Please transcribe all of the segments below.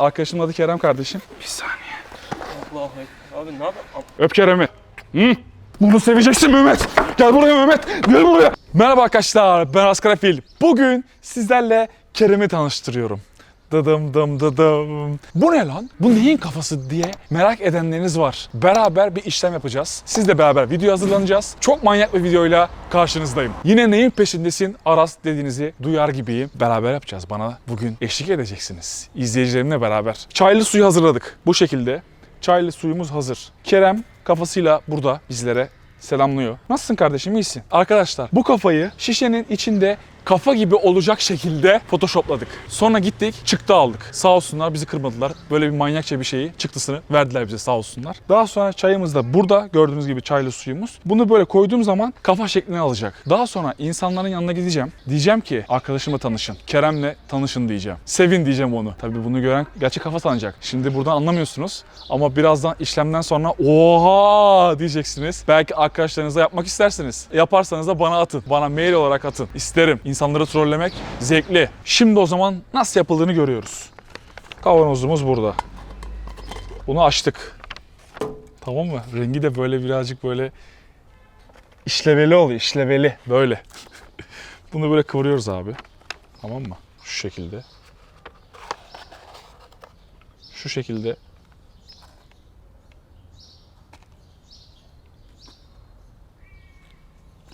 Arkadaşımın adı Kerem kardeşim. Bir saniye. Allahu Ekber. Abi ne yapayım? Öp Kerem'i. Hı? Bunu seveceksin Mehmet. Gel buraya Mehmet. Gel buraya. Merhaba arkadaşlar. Ben Askar Fil. Bugün sizlerle Kerem'i tanıştırıyorum. Dıdım dım dıdım. Bu ne lan? Bu neyin kafası diye merak edenleriniz var. Beraber bir işlem yapacağız. Sizle beraber video hazırlanacağız. Çok manyak bir videoyla karşınızdayım. Yine neyin peşindesin? Aras dediğinizi duyar gibiyim. Beraber yapacağız. Bana bugün eşlik edeceksiniz. İzleyicilerimle beraber. Çaylı suyu hazırladık. Bu şekilde. Çaylı suyumuz hazır. Kerem kafasıyla burada bizlere selamlıyor. Nasılsın kardeşim iyisin? Arkadaşlar bu kafayı şişenin içinde kafa gibi olacak şekilde photoshopladık. Sonra gittik çıktı aldık. Sağ olsunlar bizi kırmadılar. Böyle bir manyakça bir şeyi çıktısını verdiler bize sağ olsunlar. Daha sonra çayımız da burada gördüğünüz gibi çaylı suyumuz. Bunu böyle koyduğum zaman kafa şeklini alacak. Daha sonra insanların yanına gideceğim. Diyeceğim ki arkadaşımla tanışın. Kerem'le tanışın diyeceğim. Sevin diyeceğim onu. Tabii bunu gören gerçek kafa sanacak. Şimdi buradan anlamıyorsunuz. Ama birazdan işlemden sonra oha diyeceksiniz. Belki arkadaşlarınıza yapmak istersiniz. Yaparsanız da bana atın. Bana mail olarak atın. İsterim. İnsanları trollemek zevkli. Şimdi o zaman nasıl yapıldığını görüyoruz. Kavanozumuz burada. Bunu açtık. Tamam mı? Rengi de böyle birazcık böyle işleveli oluyor. işleveli. Böyle. Bunu böyle kıvırıyoruz abi. Tamam mı? Şu şekilde. Şu şekilde.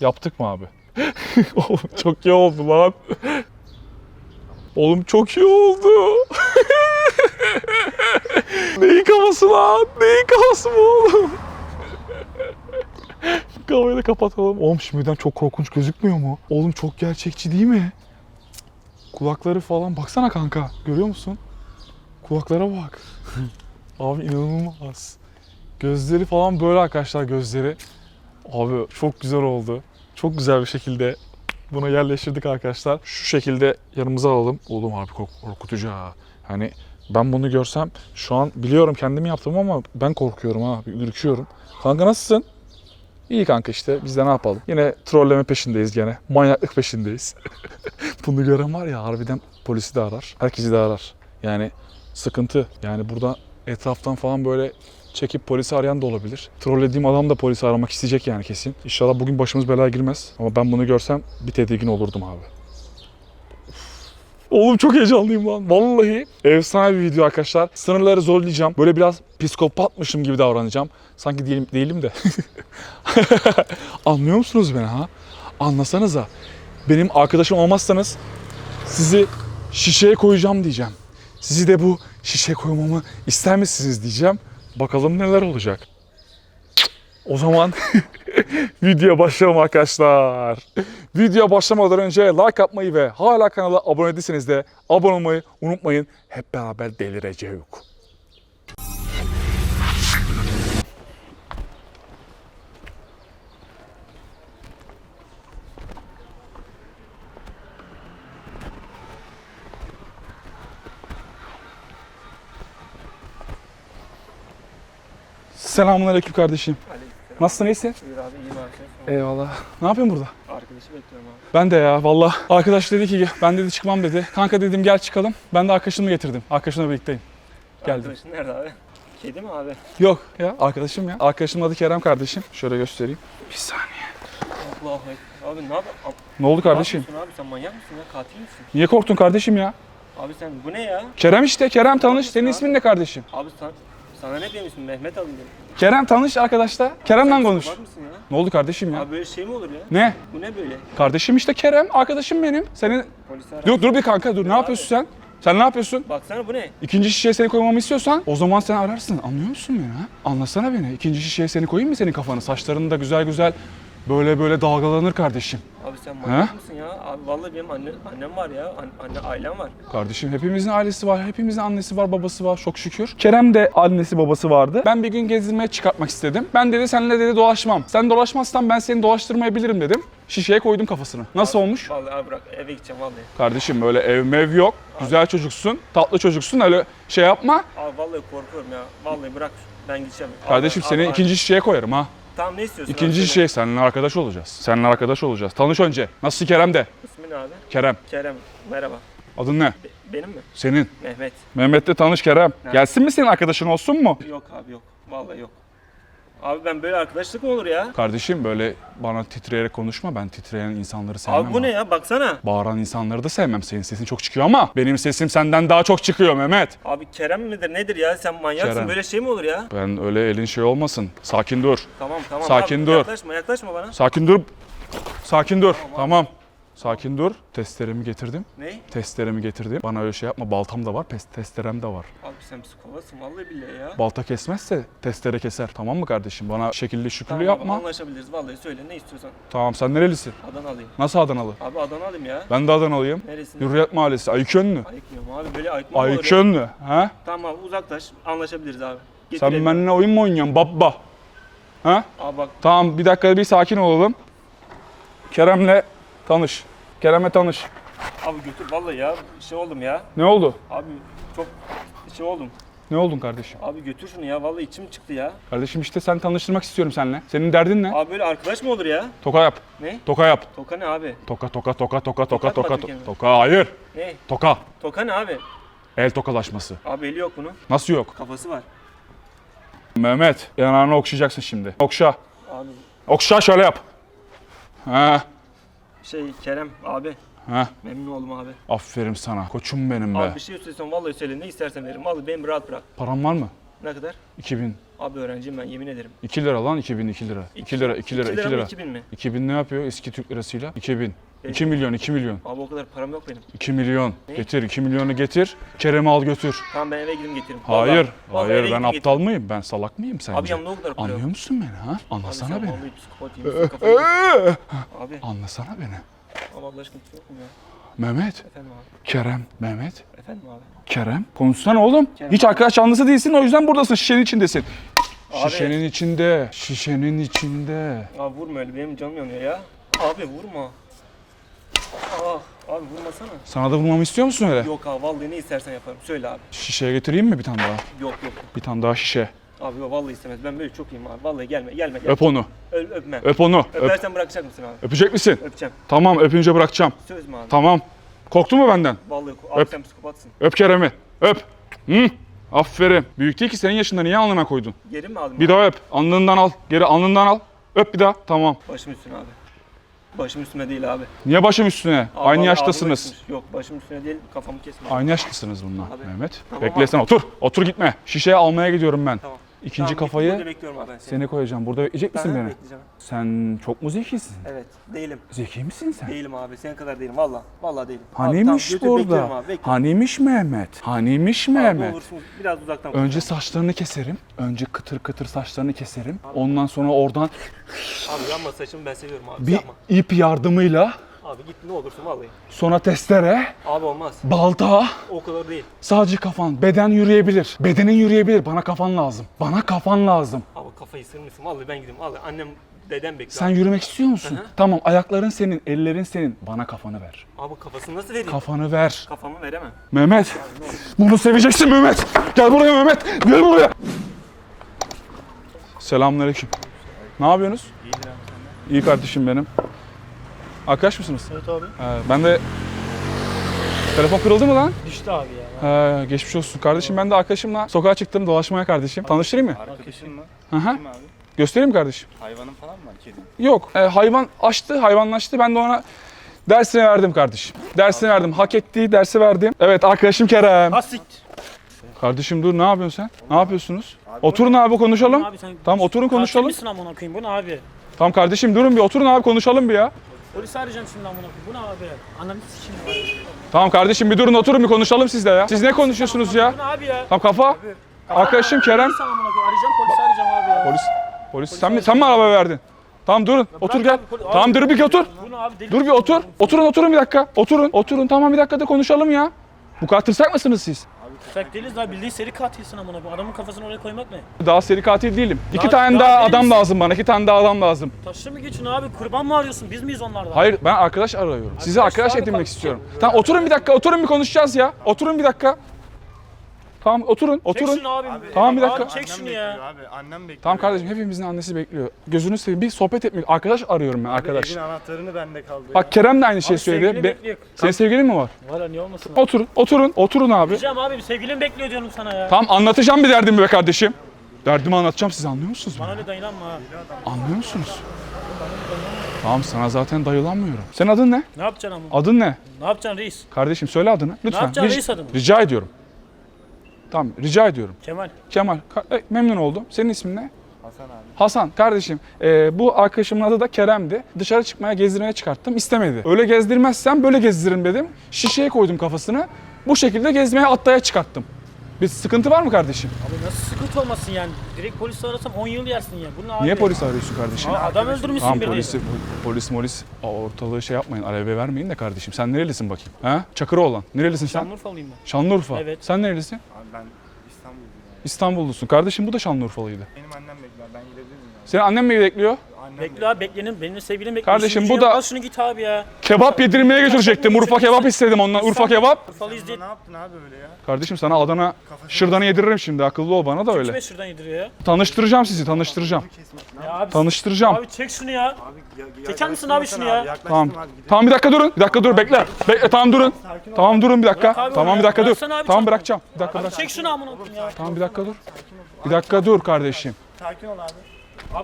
Yaptık mı abi? Oğlum çok iyi oldu lan. Oğlum çok iyi oldu. Neyin kafası lan? Neyin kafası bu oğlum? Kafayı da kapatalım. Oğlum şimdiden çok korkunç gözükmüyor mu? Oğlum çok gerçekçi değil mi? Kulakları falan baksana kanka. Görüyor musun? Kulaklara bak. Abi inanılmaz. Gözleri falan böyle arkadaşlar gözleri. Abi çok güzel oldu. Çok güzel bir şekilde buna yerleştirdik arkadaşlar. Şu şekilde yanımıza alalım. Oğlum abi kork- korkutucu ha. Hani ben bunu görsem şu an biliyorum kendimi yaptım ama ben korkuyorum ha. Ürküyorum. Kanka nasılsın? İyi kanka işte biz de ne yapalım. Yine trolleme peşindeyiz gene. Manyaklık peşindeyiz. Bunu gören var ya harbiden polisi de arar. Herkesi de arar. Yani sıkıntı. Yani burada etraftan falan böyle çekip polisi arayan da olabilir. Trollediğim adam da polisi aramak isteyecek yani kesin. İnşallah bugün başımız belaya girmez. Ama ben bunu görsem bir tedirgin olurdum abi. Oğlum çok heyecanlıyım lan. Vallahi efsane bir video arkadaşlar. Sınırları zorlayacağım. Böyle biraz psikopatmışım gibi davranacağım. Sanki değilim, değilim de. Anlıyor musunuz beni ha? Anlasanıza. Benim arkadaşım olmazsanız sizi şişeye koyacağım diyeceğim. Sizi de bu şişeye koymamı ister misiniz diyeceğim. Bakalım neler olacak. O zaman video başlayalım arkadaşlar. Video başlamadan önce like atmayı ve hala kanala abone değilseniz de abone olmayı unutmayın. Hep beraber delireceğiz. Selamünaleyküm kardeşim. Aleykümselam. Nasılsın iyisin? Buyur abi iyiyim abi. Eyvallah. Ne yapıyorsun burada? Arkadaşı bekliyorum abi. Ben de ya valla. Arkadaş dedi ki ben dedi çıkmam dedi. Kanka dedim gel çıkalım. Ben de arkadaşımı getirdim. Arkadaşımla birlikteyim. Geldim. Arkadaşın nerede abi? Kedi mi abi? Yok ya arkadaşım ya. Arkadaşımın adı Kerem kardeşim. Şöyle göstereyim. Bir saniye. Allahu Ekber. Abi ne? Abi, Ne oldu ne kardeşim? yapıyorsun abi sen manyak mısın ya? Katil misin? Niye korktun kardeşim ya? Abi sen bu ne ya? Kerem işte Kerem tanış. Senin ismin ne kardeşim? Abi sen sana ne demişsin Mehmet abi dedim. Kerem tanış arkadaşlar. Kerem'le konuş. Mısın ya? Ne oldu kardeşim ya? Abi böyle şey mi olur ya? Ne? Bu ne böyle? Kardeşim işte Kerem. Arkadaşım benim. Senin... Polis ara. Dur dur bir kanka dur. Ne yapıyorsun sen? Sen ne yapıyorsun? Baksana bu ne? İkinci şişeye seni koymamı istiyorsan o zaman sen ararsın. Anlıyor musun beni ha? Anlasana beni. İkinci şişeye seni koyayım mı senin kafanı? Saçların da güzel güzel böyle böyle dalgalanır kardeşim. Abi sen manyak mısın ya? Abi vallahi benim anne, annem var ya. An- anne ailem var. Kardeşim hepimizin ailesi var, hepimizin annesi var, babası var çok şükür. Kerem de annesi babası vardı. Ben bir gün gezdirmeye çıkartmak istedim. Ben dedi seninle dedi dolaşmam. Sen dolaşmazsan ben seni dolaştırmayabilirim dedim. Şişeye koydum kafasını. Nasıl olmuş? Vallahi abi bırak eve gideceğim vallahi. Kardeşim böyle ev mev yok. Güzel çocuksun, tatlı çocuksun. Öyle şey yapma. Abi vallahi korkuyorum ya. Vallahi bırak ben gideceğim. Kardeşim Abi- seni abi- ikinci şişeye koyarım ha. Tamam ne istiyorsun? İkinci abi? şey seninle arkadaş olacağız. Seninle arkadaş olacağız. Tanış önce. Nasılsın Kerem de? İsmin abi? Kerem. Kerem. Merhaba. Adın ne? Benim mi? Senin. Mehmet. Mehmet'le tanış Kerem. Ne? Gelsin mi senin arkadaşın olsun mu? Yok abi yok. Vallahi yok. Abi ben böyle arkadaşlık mı olur ya? Kardeşim böyle bana titreyerek konuşma. Ben titreyen insanları sevmem. Abi bu ne ya? Baksana. Bağıran insanları da sevmem. Senin sesin çok çıkıyor ama benim sesim senden daha çok çıkıyor Mehmet. Abi Kerem midir nedir ya? Sen manyaksın. Kerem. Böyle şey mi olur ya? Ben öyle elin şey olmasın. Sakin dur. Tamam tamam. Sakin abi, dur. Yaklaşma yaklaşma bana. Sakin dur. Sakin dur. Tamam. Sakin dur. Testeremi getirdim. Ne? Testeremi getirdim. Bana öyle şey yapma. Baltam da var. pes- Testerem de var. Abi sen psikopatsın vallahi billahi ya. Balta kesmezse testere keser. Tamam mı kardeşim? Bana şekilli şükürlü Tamam abi, yapma. anlaşabiliriz. Vallahi söyle ne istiyorsan. Tamam sen nerelisin? Adana alayım. Nasıl Adanalı? Abi Adana alayım ya. Ben de Adanalıyım. Neresinde? Hürriyet Mahallesi. Ayıkönlü. Ayıkmıyorum abi böyle ayıkma mı olur ya? Ayıkönlü. Ha? Tamam abi uzaklaş anlaşabiliriz abi. Sen Getirelim. benimle oyun mu oynuyorsun baba? Ha? Abi bak Tamam bir dakika bir sakin olalım. Kerem'le tanış. Kerem'le tanış. abi götür vallahi ya şey oldum ya. Ne oldu? Abi çok şey oldum. Ne oldun kardeşim? Abi götür şunu ya vallahi içim çıktı ya. Kardeşim işte sen tanıştırmak istiyorum seninle. Senin derdin ne? Abi böyle arkadaş mı olur ya? Toka yap. Ne? Toka yap. Toka ne abi? Toka toka toka toka toka toka kendine? toka hayır. Ne? Toka. Toka ne abi? El tokalaşması. Abi eli yok bunun. Nasıl yok? Kafası var. Mehmet yanağını okşayacaksın şimdi. Okşa. Abi Okşa şöyle yap. Ha. Şey Kerem abi Ha. memnun oldum abi. Aferin sana. Koçum benim be. Abi bir şey istiyorsan vallahi söyle ne istersen veririm. Vallahi beni rahat bırak. Param var mı? Ne kadar? 2000. Abi öğrenciyim ben yemin ederim. 2 lira lan 2000 2 lira. 2 lira 2 lira 2 mı, lira. 2000 mi? 2000 ne yapıyor eski Türk lirasıyla? 2000. Beş. 2 milyon 2 milyon. Abi o kadar param yok benim. 2 milyon. Ne? Getir 2 milyonu getir. Kerem'i al götür. Tamam ben eve gidip getiririm. Hayır. Vallahi- vallahi eve hayır gidip ben getiririm. aptal mıyım? Ben salak mıyım sence? Abi yanımda o kadar para yok. Anlıyor musun beni ha? Abi Anlasana sen beni. vallahi psikopat yemişsin kafayı. Abi. Anlasana beni. Abi Allah aşkına yok mu ya? Mehmet, Efendim abi. Kerem, Mehmet, Efendim abi. Kerem. Konuşsana oğlum. Kerem. Hiç arkadaş canlısı değilsin o yüzden buradasın. Şişenin içindesin. Abi. Şişenin içinde. Şişenin içinde. Abi vurma öyle benim canım yanıyor ya. Abi vurma. Ah abi vurmasana. Sana da vurmamı istiyor musun öyle? Yok abi vallahi ne istersen yaparım. Söyle abi. Şişeye getireyim mi bir tane daha? Yok yok. Bir tane daha şişe. Abi yok vallahi istemez. Ben böyle çok iyiyim abi. Vallahi gelme gelme. gelme. Öp onu. Ö- öpmem. Öp onu. Öp. Öpersen bırakacak mısın abi? Öpecek misin? Öpeceğim. Tamam öpünce bırakacağım. Söz mü abi? Tamam. Korktun mu benden? Vallahi abi Öp. sen psikopatsın. Öp Kerem'i. Öp. Hı? Aferin. Büyük değil ki senin yaşında niye alnına koydun? Geri mi aldın? Bir daha öp. Alnından al. Geri alnından al. Öp bir daha. Tamam. Başım üstüne abi. Başım üstüne değil abi. Niye başım üstüne? Abi, Aynı vallahi yaştasınız. yapışmış. Yok başım üstüne değil kafamı kesme. Aynı yaştasınız bunlar Abi. Mehmet. Tamam Bekle abi. sen otur. Otur gitme. Şişeye almaya gidiyorum ben. Tamam. İkinci Tamam, kafayı bekliyorum abi ben seni. seni koyacağım. Burada bekleyecek misin Ben beni? bekleyeceğim. Sen çok mu zekisin? Evet değilim. Zeki misin sen? Değilim abi. Senin kadar değilim. Valla. Valla değilim. Abi, Haniymiş tamam, götür, bekliyorum burada? Abi, bekliyorum. Haniymiş Mehmet? Haniymiş Abi, ne Mehmet? olursun biraz uzaktan Önce saçlarını keserim. Önce kıtır kıtır saçlarını keserim. Ondan sonra oradan Abi yanma saçımı ben seviyorum abi. bir Yapma. ip yardımıyla Abi git ne olursun vallahi. sonra testere, Abi olmaz. balta, O kadar değil. sadece kafan. Beden yürüyebilir. Bedenin yürüyebilir. Bana kafan lazım. Bana kafan lazım. Abi kafayı sırmışsın. Vallahi ben gideyim. Vallahi annem dedem bekliyor. Sen yürümek istiyor musun? Hı hı. Tamam ayakların senin, ellerin senin. Bana kafanı ver. Abi kafasını nasıl vereyim? Kafanı ver. Kafamı veremem. Mehmet. Bunu seveceksin Mehmet. Gel buraya Mehmet. Gel buraya. Selamünaleyküm. Ne yapıyorsunuz? İyidir abi senden. İyi kardeşim benim. Arkadaş mısınız? Evet abi. Ee, ben de Telefon kırıldı mı lan? Düştü abi ya. Ee, geçmiş olsun. Kardeşim ben de arkadaşımla sokağa çıktım dolaşmaya kardeşim. Tanıştırayım mı? Arkadaşın mı? Hı hı. Kim abi? Göstereyim mi kardeşim? Hayvanın falan mı var? Kedi. Yok. Ee, hayvan açtı, hayvanlaştı. Ben de ona dersini verdim kardeşim. Dersini verdim. Hak ettiği dersi verdim. Evet arkadaşım Kerem. Hasik. Kardeşim dur ne yapıyorsun sen? Ne yapıyorsunuz? Oturun abi konuşalım. Abi sen Tamam oturun konuşalım. Katil misin amına koyayım? Bu ne abi? Tamam kardeşim durun bir oturun abi konuşalım bir ya. Polisi arayacağım şimdi amına koyayım. Bu ne abi? Ananı sikeyim abi. Tamam kardeşim bir durun oturun bir konuşalım sizle ya. Siz ne konuşuyorsunuz ya? Bu ne abi ya? Tamam kafa. Arkadaşım Kerem. Polis amına koyayım. Arayacağım polisi arayacağım abi ya. Polis. Polis sen mi sen mi araba verdin? Tamam durun. Otur gel. abi, poli- Tamam abi. dur bir otur. Bu ne abi? Deli Dur bir misin otur. Oturun oturun bir dakika. Oturun. Oturun tamam bir dakikada konuşalım ya. Bu kadar tırsak mısınız siz? Tüfek değiliz daha bildiğin seri katilsin amına koyayım. Adamın kafasını oraya koymak ne? Daha seri katil değilim. İki Daha- tane daha daha adam lazım bana. İki tane daha adam lazım. Taşlı mı geçin abi? Kurban mı arıyorsun? Biz miyiz onlardan? Hayır ben arkadaş arıyorum. Sizi Arkadaş arkadaş abi, edinmek bak- istiyorum. Tamam oturun bir dakika. Oturun bir konuşacağız ya. Oturun bir dakika. Tamam oturun Çek oturun. şunu abi. Tamam, bir dakika. Abi çek şunu ya. Abi annem bekliyor. Tamam kardeşim hepimizin annesi bekliyor. Gözünü seveyim bir sohbet etmek. Arkadaş arıyorum ben arkadaş. Evin anahtarını bende kaldı. Bak Kerem de aynı şeyi Abi söyledi. sevgilini Be- bekliyor. Senin sevgilin mi var? Valla niye olmasın? Oturun oturun oturun abi. Diyeceğim abi bir sevgilim bekliyor diyorum sana ya. Tamam anlatacağım bir derdimi be kardeşim. Derdimi anlatacağım siz anlıyor musunuz? Bana beni? öyle dayılanma ha. Anlıyor musunuz? Tamam sana zaten dayılanmıyorum. Senin adın ne? Ne yapacaksın ama? Adın ne? Ne yapacaksın reis? Kardeşim söyle adını. Lütfen. yapacaksın Ric- reis adını? Rica ediyorum. Tamam rica ediyorum. Kemal. Kemal e, memnun oldum. Senin ismin ne? Hasan abi. Hasan kardeşim e, bu arkadaşımın adı da Kerem'di. Dışarı çıkmaya gezdirmeye çıkarttım istemedi. Öyle gezdirmezsem böyle gezdiririm dedim. Şişeye koydum kafasını. Bu şekilde gezmeye atlaya çıkarttım. Bir sıkıntı var mı kardeşim? Abi nasıl sıkıntı olmasın yani? Direkt polisi arasam 10 yıl yersin ya. Bu ne abi? Niye polis arıyorsun kardeşim? Aa, adam öldürmüşsün Tamam birini. polisi, polis molis Aa, ortalığı şey yapmayın, aleve vermeyin de kardeşim. Sen nerelisin bakayım? Ha? Çakıroğlan. Nerelisin sen? Şanlıurfalıyım ben. Şanlıurfa. Evet. Sen nerelisin? Abi ben İstanbul'dayım. İstanbullusun. Kardeşim bu da Şanlıurfalıydı. Benim annem bekliyor. Ben gidebilir miyim ya? Senin annen mi bekliyor? Bekle abi beklenin. Benim sevgilim bekliyor. Kardeşim, bu da- Al şunu git abi ya. Kebap yedirmeye götürecektim. Urfa kebap istedim ondan. Urfa kebap. Urfalıyız diye. Ne yaptın abi öyle ya? Kardeşim sana Adana şırdanı yediririm şimdi. Akıllı ol bana da öyle. Kime şuradan yediriyor ya? Tanıştıracağım sizi, tanıştıracağım. Ya abi, Tanıştıracağım. abi çek şunu ya. Abi ya, ya, Çeker misin abi şunu ya? Yaklaştım Tamam. abi gidelim. Tamam bir dakika durun. Bir dakika dur bekle. Bekle tamam durun. Tamam durun bir dakika. Abi Tamam onu bir ya. dakika dur. Bıraksana abi Tamam çabuk. bırakacağım. Bir dakika bırak. çek şunu amına koyayım ya. Tamam bir dakika dur. Bir dakika dur kardeşim. Sakin ol abi.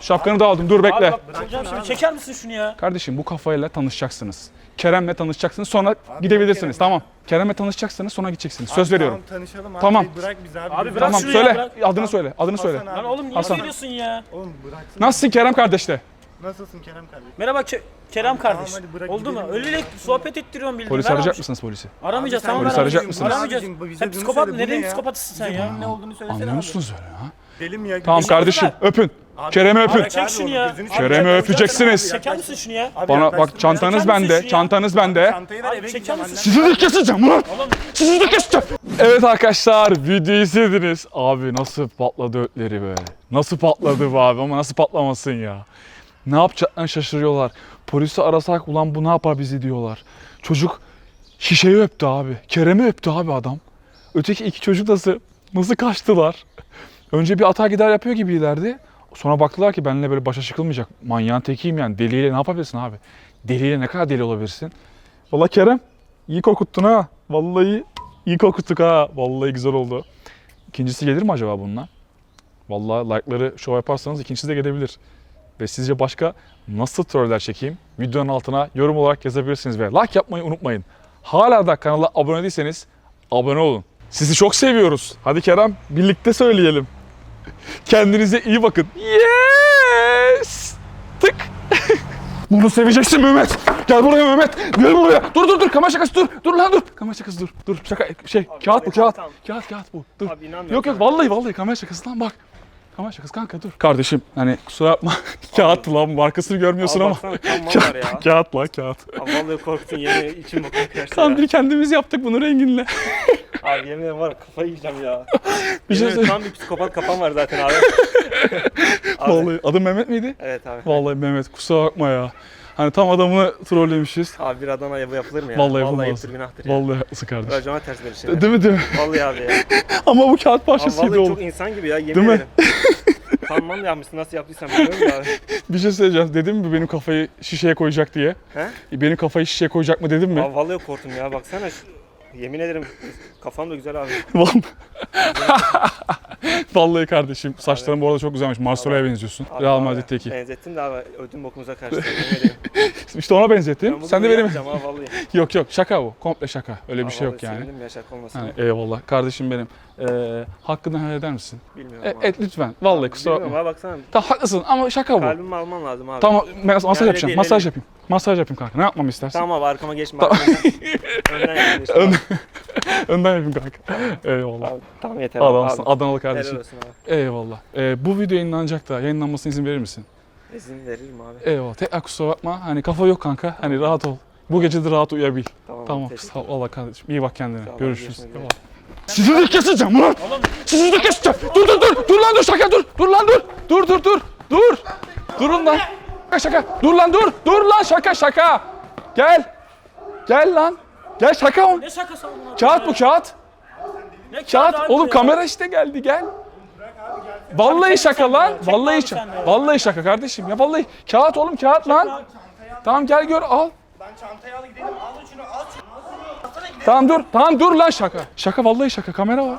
Şapkanı da aldım. Dur bekle. vuracağım şimdi. Çeker misin şunu ya? Kardeşim bu kafayla tanışacaksınız. Kerem'le tanışacaksınız sonra gidebilirsiniz. Tamam. Kerem'le tanışacaksınız sonra gideceksiniz. Söz Abi, veriyorum. Tamam tanışalım abi. Tamam. Bırak bizi abi. Abi bırak Tamam şunu söyle. ya, bırak. Adını söyle. Adını söyle. Hasan Lan abi. oğlum niye Hasan. söylüyorsun ya? Oğlum bıraksın. Nasılsın Kerem kardeş de? Nasılsın Kerem kardeşim? Merhaba Ke- Kerem kardeş. hadi bırak Oldu mu? gidelim. Öyle sohbet ettiriyorum bildiğin. Polis Ver arayacak abi. mısınız polisi? Aramayacağız Abi sen tamam polis arayacak mısınız? Aramayacağız. Abicim, bize Sen bunu psikopat söyle, mı? bu ne Neden ya? psikopatısın sen ya? ne olduğunu söylesene Anlıyor abi. musunuz öyle ha? Deli mi ya? Tamam kardeşim öpün. Kerem'i öpün. Çek şunu ya. Kerem'i öpeceksiniz. Çeker misin şunu ya? Abi Bana bak çantanız bende. Çantanız bende. Abi, çeker misin? Sizi de keseceğim lan. Sizi de keseceğim. Evet arkadaşlar videoyu izlediniz. Abi nasıl patladı ötleri be. Nasıl patladı be abi ama nasıl patlamasın ya. Ne yapacaklarını şaşırıyorlar. Polisi arasak ulan bu ne yapar bizi diyorlar. Çocuk şişeyi öptü abi. Kerem'i öptü abi adam. Öteki iki çocuk nasıl, nasıl kaçtılar. Önce bir atar gider yapıyor gibiylerdi. Sonra baktılar ki benimle böyle başa çıkılmayacak. Manyağın tekiyim yani. Deliyle ne yapabilirsin abi? Deliyle ne kadar deli olabilirsin? Valla Kerem iyi korkuttun ha. Vallahi iyi korkuttuk ha. Vallahi güzel oldu. İkincisi gelir mi acaba bununla? Vallahi like'ları show yaparsanız ikincisi de gelebilir. Ve sizce başka nasıl troller çekeyim? Videonun altına yorum olarak yazabilirsiniz ve like yapmayı unutmayın. Hala da kanala abone değilseniz abone olun. Sizi çok seviyoruz. Hadi Kerem birlikte söyleyelim. Kendinize iyi bakın. Yes! Tık! Bunu seveceksin Mehmet. Gel buraya Mehmet. Gel buraya. Dur dur dur. Kamera şakası dur. Dur lan dur. Kamera şakası dur. Dur şaka şey kağıt bu abi, kağıt. Kağıt kağıt bu. Dur. abi. Yok yok vallahi vallahi kamera şakası lan bak. Kamera şakası kanka dur. Kardeşim hani kusura bakma. kağıt lan markasını görmüyorsun ama. baksana kan var ya. Kağıt lan kağıt. Abi vallahi korktun yemin içim bakıyor karşıya. Kandil kendimiz yaptık bunu renginle. Abi yemin ederim var ya, kafayı yiyeceğim ya. Bir şey söyle. Tam bir psikopat kafam var zaten abi. abi. Vallahi adım Mehmet miydi? Evet abi. Vallahi Mehmet kusura bakma ya. Hani tam adamını trollemişiz. Abi bir Adana bu yapılır mı ya? Vallahi Vallahi yapılmaz. ayıptır günahtır ya. Vallahi haklısın kardeşim. Racona ters böyle şeyler. Değil mi değil mi? Vallahi abi ya. Ama bu kağıt Abi parçasıydı vallahi oğlum. çok insan gibi ya yemin Değil mi? ederim. Kanman da yapmışsın nasıl yaptıysan bilmiyorum da abi. Bir şey söyleyeceğim. Dedim mi benim kafayı şişeye koyacak diye? He? Benim kafayı şişeye koyacak mı dedim mi? Abi vallahi korktum ya baksana. Yemin ederim kafam da güzel abi. Vallahi. Vallahi kardeşim saçların bu arada çok güzelmiş. Marcelo'ya benziyorsun. Abi Real Madrid'deki. Benzettin de abi ödüm bokumuza karşı. İşte ona benzettim. Ben Sen de benim. ha vallahi. Yok yok şaka bu. Komple şaka. Öyle bir Abi şey yok yani. Ya şaka olmasın. Yani eyvallah. Kardeşim benim. Ee, hakkını helal eder misin? Bilmiyorum E, abi. et lütfen. Vallahi kusura Bilmiyorum bakma. abi baksana. Tamam haklısın ama şaka bu. Kalbimi alman lazım abi. Tamam mas- masaj öyle yapacağım. değil, masaj yapayım. Masaj yapayım kanka. Ne yapmamı istersin? Tamam abi arkama geçme. Tamam. Önden yapayım işte. Önden yapayım kanka. Eyvallah. Abi, tamam yeter Adamsın. abi. Adanalı Helal kardeşim. olsun abi. Eyvallah. Ee, bu video yayınlanacak da yayınlanmasına izin verir misin? İzin veririm abi. Eyvallah. Tekrar kusura bakma. Hani kafa yok kanka. Hani rahat ol. Bu gece de rahat uyuyabil. Tamam. Tamam. Sağ ol Allah kardeşim. İyi bak kendine. Sağ ol, Görüşürüz. görüşmek üzere. Eyvallah. Sizi de keseceğim ulan. Sizi de keseceğim. Dur dur dur. Dur lan dur şaka dur. Dur lan dur. Dur dur dur. Dur. Durun lan. Şaka şaka. Dur lan dur. Dur lan şaka şaka. Gel. Gel lan. Gel şaka ne şakası amına Kağıt bu kağıt. Ne Kağıt abi oğlum ya? kamera işte geldi gel. Vallahi şaka lan. Vallahi abi şaka. Vallahi şaka kardeşim. Ya vallahi kağıt oğlum kağıt lan. Tamam gel gör al. Ben çantayı al gidelim. Al şunu al. Tamam dur. Tamam dur lan şaka. Şaka vallahi şaka. Kamera var.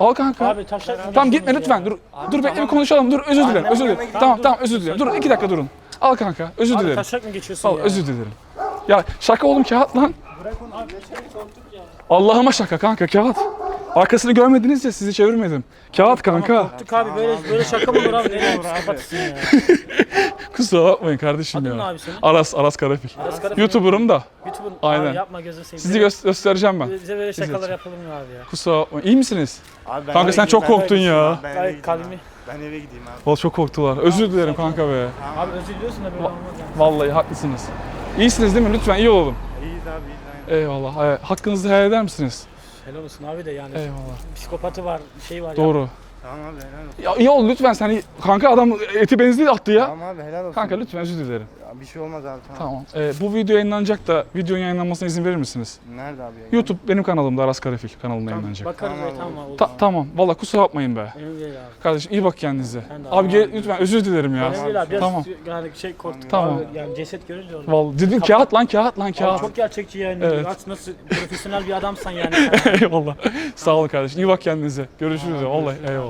Al kanka. Abi mı Tamam gitme lütfen. Dur. dur bekle bir konuşalım. Dur özür dilerim. Özür dilerim. Tamam tamam özür dilerim. Dur iki dakika durun. Al kanka. Özür Abi dilerim. taşak mı geçiyorsun Al ya? özür dilerim. Ya şaka oğlum kağıt lan. Bırak onu abi. Allah'ıma şaka kanka kağıt. Arkasını görmediniz ya sizi çevirmedim. Kağıt kanka. Korktuk abi böyle böyle şaka mı olur abi? Nereye kapatırsın ya? Kusura bakmayın kardeşim Adın ne ya. abi senin? Aras Aras Karafil. Aras Karafil. YouTuber'ım da. YouTube'un Aynen. abi yapma gözünü seveyim. Sizi gö- göstereceğim ben. Bize böyle şakalar için. yapalım mı abi ya? Kusura bakmayın. İyi misiniz? Abi ben Kanka eve sen gideyim, çok eve korktun gideyim ya. abi, Ben eve gideyim kalbimi. abi. Ben eve gideyim abi. Vallahi çok korktular. Özür dilerim kanka be. Abi özür diliyorsun da böyle olmaz yani. Vallahi haklısınız. İyisiniz değil mi? Lütfen iyi olalım. İyiyiz abi iyiyiz. aynen. Eyvallah. Ee, Hakkınızı helal eder misiniz? Helal olsun abi de yani. Eyvallah. Psikopatı var, şey var ya. Tamam abi helal olsun. Ya iyi ol lütfen sen kanka adam eti benzin attı ya. Tamam abi helal olsun. Kanka lütfen özür dilerim. Ya, bir şey olmaz abi tamam. Tamam. Ee, bu video yayınlanacak da videonun yayınlanmasına izin verir misiniz? Nerede abi ya? YouTube benim kanalımda Aras Karafil kanalımda yayınlanacak. Bakarız Tamam tamam, abi. Ta- tamam. Valla kusura bakmayın be. Önemli değil abi. Kardeşim iyi bak kendinize. Ben de Abi abi. gel, lütfen özür dilerim ya. Önemli değil abi. Biraz Tamam. yani şey korktuk. Tamam. Abi, yani ceset görünce oldu. Vallahi dedim kağıt lan kağıt lan Abi kağıt. çok gerçekçi yani. Evet. Aç nasıl profesyonel bir adamsan yani. eyvallah. Sağ olun kardeşim. İyi bak kendinize. Görüşürüz. ya. Vallahi eyvallah.